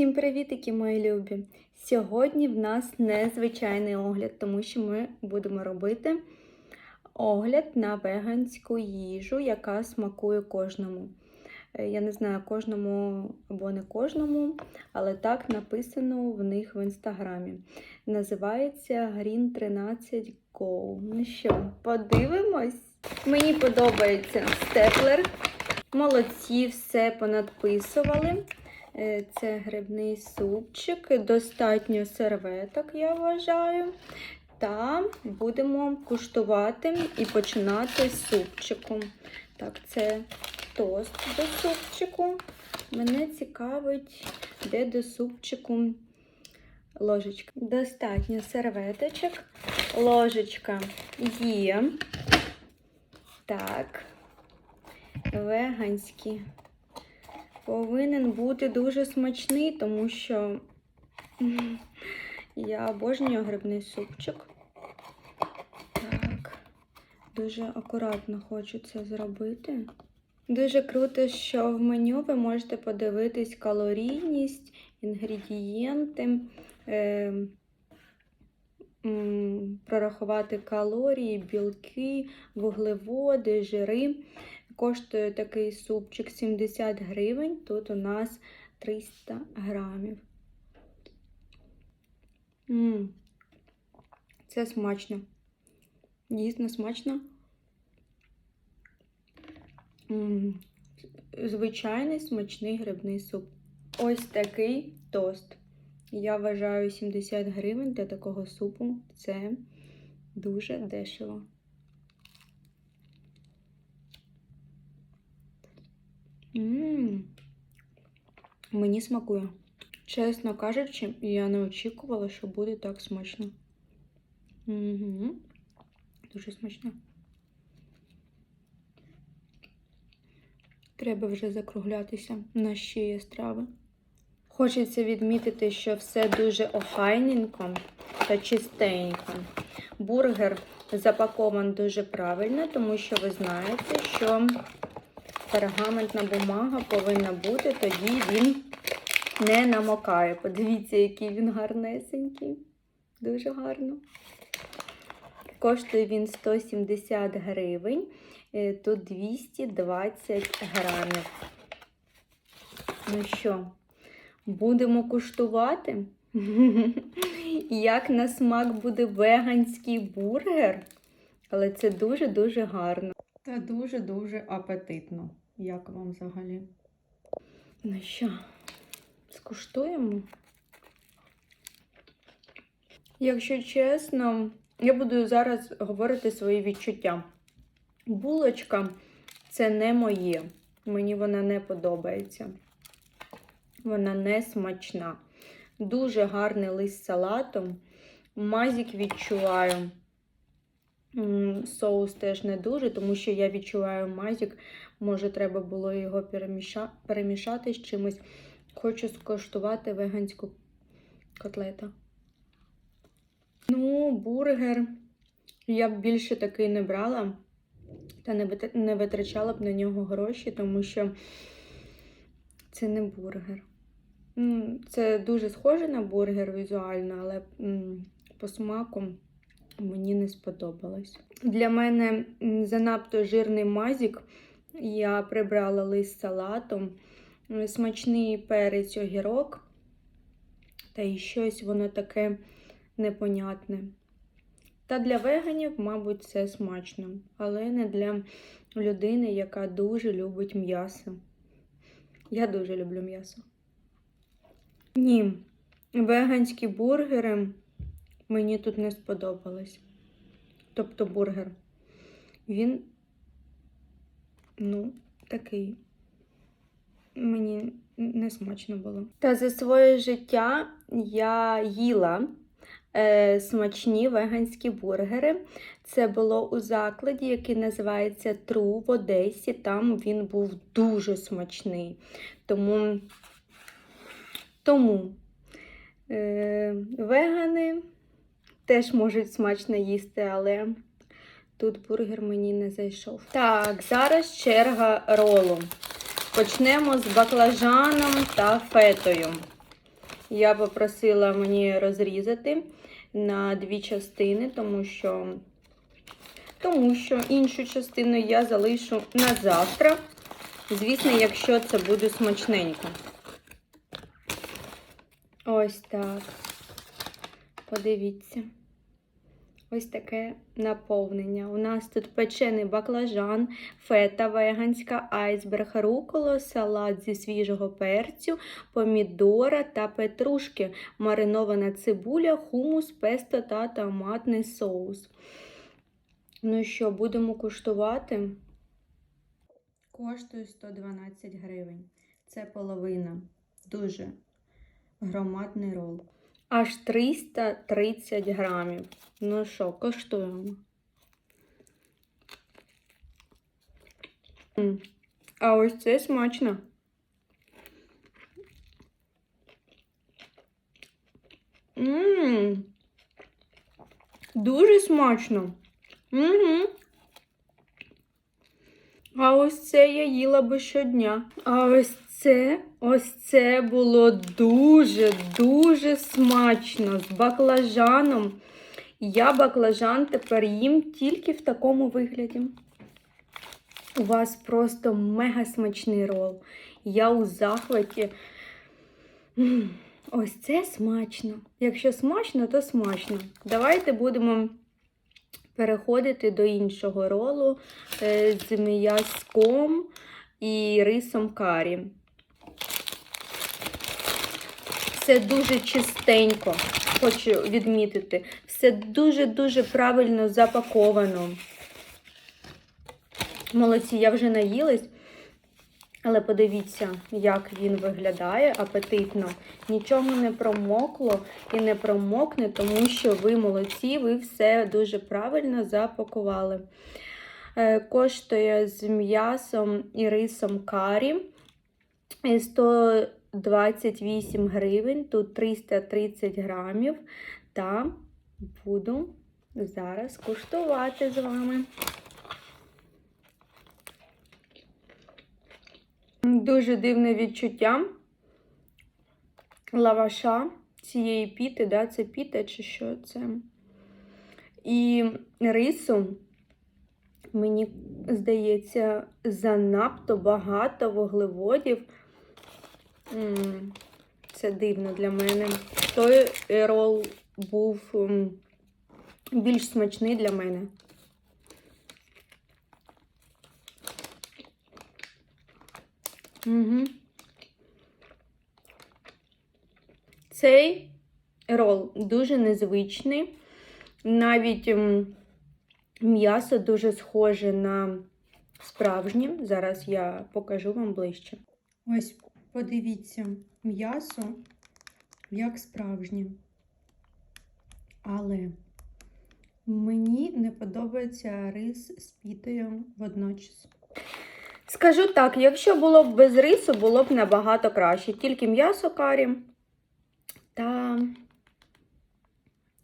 Всім привітики, мої любі! Сьогодні в нас незвичайний огляд, тому що ми будемо робити огляд на веганську їжу, яка смакує кожному. Е, Я не знаю, кожному або не кожному, але так написано в них в інстаграмі. Називається Green 13 Go. Ну що, подивимось? Мені подобається степлер. Молодці, все понадписували. Е, Це грибний супчик, достатньо серветок, я вважаю. Та будемо куштувати і починати з супчику. Так, це тост до супчику. Мене цікавить, де до супчику ложечка. Достатньо серветочок. Ложечка є. Так, веганські повинен бути дуже смачний, тому що я обожнюю грибний супчик. Так, дуже акуратно хочу це зробити. Дуже круто, що в меню ви можете подивитись калорійність, інгредієнти, е, прорахувати калорії, білки, вуглеводи, жири. Коштує такий супчик 70 гривень. Тут у нас 300 грамів. М, Це смачно. Дійсно смачно. М, Звичайний смачний грибний суп. Ось такий тост. Я вважаю 70 гривень для такого супу. Це дуже дешево. Ммм, мені смакує. Чесно кажучи, я не очікувала, що буде так смачно. Угу. Дуже смачно. Треба вже закруглятися на ще є страви. Хочеться відмітити, що все дуже охайненько та чистенько. Бургер запакований дуже правильно, тому що ви знаєте, що пергаментна бумага повинна бути, тоді він не намокає. Подивіться, який він гарнесенький. Дуже гарно. Коштує він 170 гривень, е, тут 220 грамів. Ну що, будемо куштувати? Як на смак буде веганський бургер? Але це дуже-дуже гарно. Та дуже-дуже апетитно. Як вам взагалі? Ну що, скуштуємо? Якщо чесно, я буду зараз говорити свої відчуття. Булочка це не моє. Мені вона не подобається. Вона не смачна. Дуже гарний лист салату. Мазік відчуваю. Соус теж не дуже, тому що я відчуваю мазік. Може, треба було його переміша... перемішати з чимось. Хочу скуштувати веганську котлету. Ну, бургер. Я б більше такий не брала. Та не витрачала б на нього гроші, тому що це не бургер. Це дуже схоже на бургер візуально, але по смаку мені не сподобалось. Для мене занадто жирний мазік. Я прибрала лист салату, м, смачний перець огірок. Та і щось воно таке непонятне. Та для веганів, мабуть, це смачно, але не для людини, яка дуже любить м'ясо. Я дуже люблю м'ясо. Ні, веганські бургери мені тут не сподобались. Тобто бургер. Він, ну, такий. Мені не смачно було. Та за своє життя я їла е, смачні веганські бургери. Це було у закладі, який називається Тру в Одесі. Там він був дуже смачний. Тому, тому е, вегани теж можуть смачно їсти, але тут бургер мені не зайшов. Так, зараз черга ролу. Почнемо з баклажаном та фетою. Я попросила мені розрізати на дві частини, тому що, тому що іншу частину я залишу на завтра. Звісно, якщо це буде смачненько. Ось так. Подивіться. Ось таке наповнення. У нас тут печений баклажан, фета веганська, айсберг, руколо, салат зі свіжого перцю, помідора та петрушки, маринована цибуля, хумус, песто та томатний соус. Ну що, будемо куштувати? Коштує 112 гривень. Це половина. Дуже громадний рол. Аж 330 грамів. Ну що, коштуємо. А ось це смачно. Ммм. Дуже смачно. Угу. А ось це я їла би щодня. А ось це, ось це було дуже, дуже смачно з баклажаном. Я баклажан тепер їм тільки в такому вигляді. У вас просто мега смачний рол. Я у захваті. Ось це смачно. Якщо смачно, то смачно. Давайте будемо переходити до іншого ролу е, з м'язком і рисом карі. Все дуже чистенько, хочу відмітити. Все дуже-дуже правильно запаковано. Молодці, я вже наїлась. Але подивіться, як він виглядає апетитно. Нічого не промокло і не промокне, тому що ви молодці, ви все дуже правильно запакували. Е, Коштує з м'ясом і рисом карі е, 128 гривень, тут 330 грамів. Та буду зараз куштувати з вами. Дуже дивне відчуття лаваша цієї піти, да, це піта чи що це. І рису, мені здається, занадто багато вуглеводів. Це дивно для мене. Той рол був більш смачний для мене. Угу. Цей рол дуже незвичний. Навіть м'ясо дуже схоже на справжнє. Зараз я покажу вам ближче. Ось, подивіться, м'ясо як справжнє. Але мені не подобається рис з пітою водночас. Скажу так, якщо було б без рису, було б набагато краще. Тільки м'ясо карі та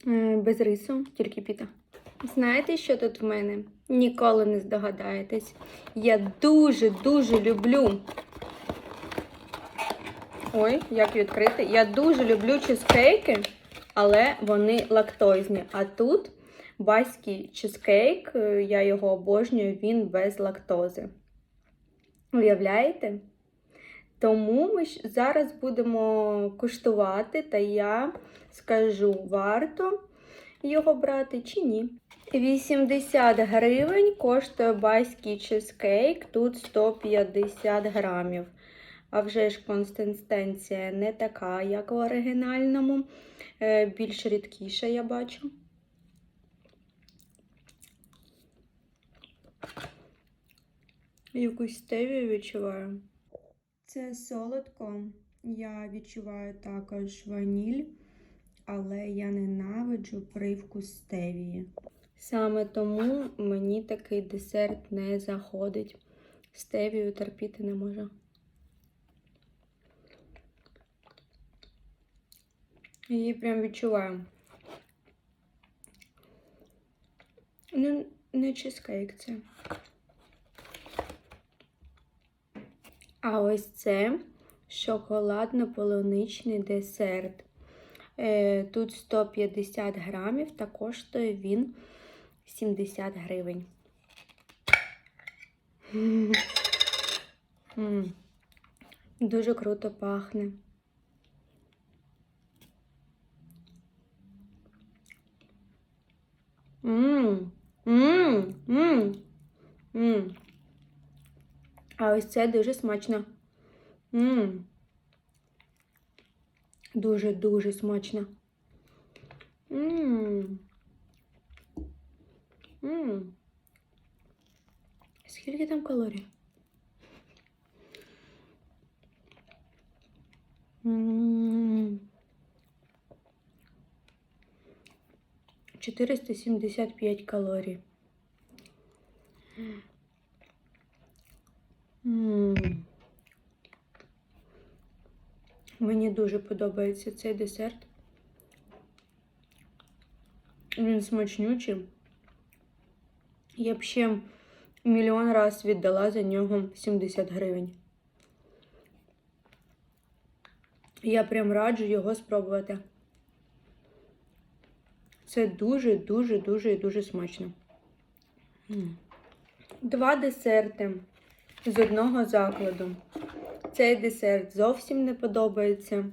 е, без рису, тільки піта. Знаєте, що тут в мене? Ніколи не здогадаєтесь. Я дуже-дуже люблю. Ой, як відкрити. Я дуже люблю чизкейки, але вони лактозні. А тут баський чизкейк, е, я його обожнюю, він без лактози. Уявляєте? Тому ми зараз будемо куштувати, та я скажу, варто його брати чи ні. 80 гривень коштує байський чизкейк, тут 150 грамів. А вже ж консистенція не така, як в оригінальному, е, більш рідкіша, я бачу. Якусь стевію відчуваю. Це солодко. Я відчуваю також ваніль, але я ненавиджу привкус стевії. Саме тому мені такий десерт не заходить. Стевію терпіти не можу. Її прям відчуваю. Ну, не чизкейк це. А ось це шоколадно-полуничний десерт. Е, Тут 150 грамів та коштує він 70 гривень. Дуже круто пахне. Мм. Мм. Мм. Мм. А ось це дуже смачно. Дуже-дуже смачно. Мм. Мм. Скільки там калорій? М. 475 калорій. М. Мені дуже подобається цей десерт. Він смачнючий. Я б ще мільйон раз віддала за нього 70 гривень. Я прям раджу його спробувати. Це дуже, дуже, дуже і дуже смачно. Два десерти з одного закладу. Цей десерт зовсім не подобається,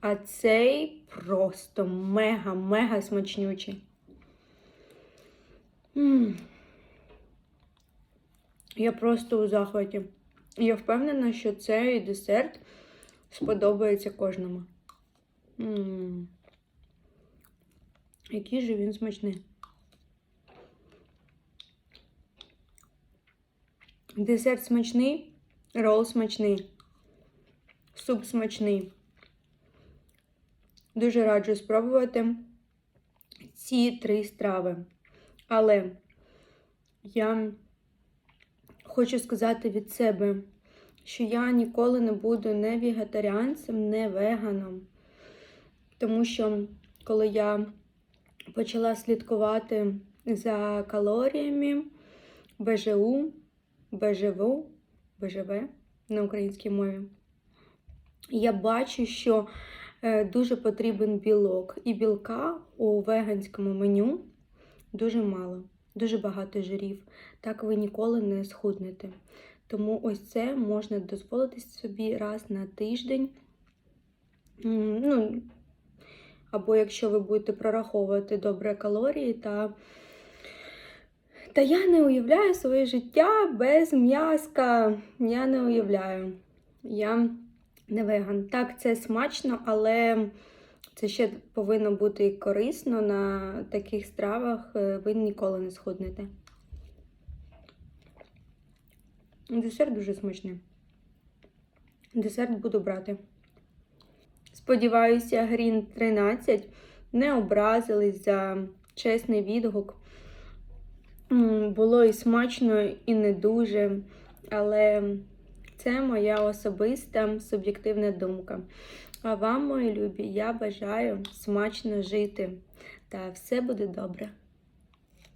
а цей просто мега-мега смачнючий. М. Я просто у захваті. Я впевнена, що цей десерт сподобається кожному. М. Який же він смачний. Десерт смачний, рол смачний, суп смачний. Дуже раджу спробувати ці три страви. Але я хочу сказати від себе, що я ніколи не буду не вегетаріанцем, не веганом. Тому що коли я почала слідкувати за калоріями БЖУ, БЖВ, БЖВ на українській мові, я бачу, що е, дуже потрібен білок. І білка у веганському меню дуже мало, дуже багато жирів. Так ви ніколи не схуднете. Тому ось це можна дозволити собі раз на тиждень. Ну, або якщо ви будете прораховувати добре калорії, та, та я не уявляю своє життя без м'яска. Я не уявляю. Я не веган. Так, це смачно, але це ще повинно бути корисно на таких стравах. е, Ви ніколи не схуднете. Десерт дуже смачний. Десерт буду брати. Сподіваюся, Грін 13 не образились за чесний відгук. Було і смачно, і не дуже, але це моя особиста суб'єктивна думка. А вам, мої любі, я бажаю смачно жити. Та все буде добре.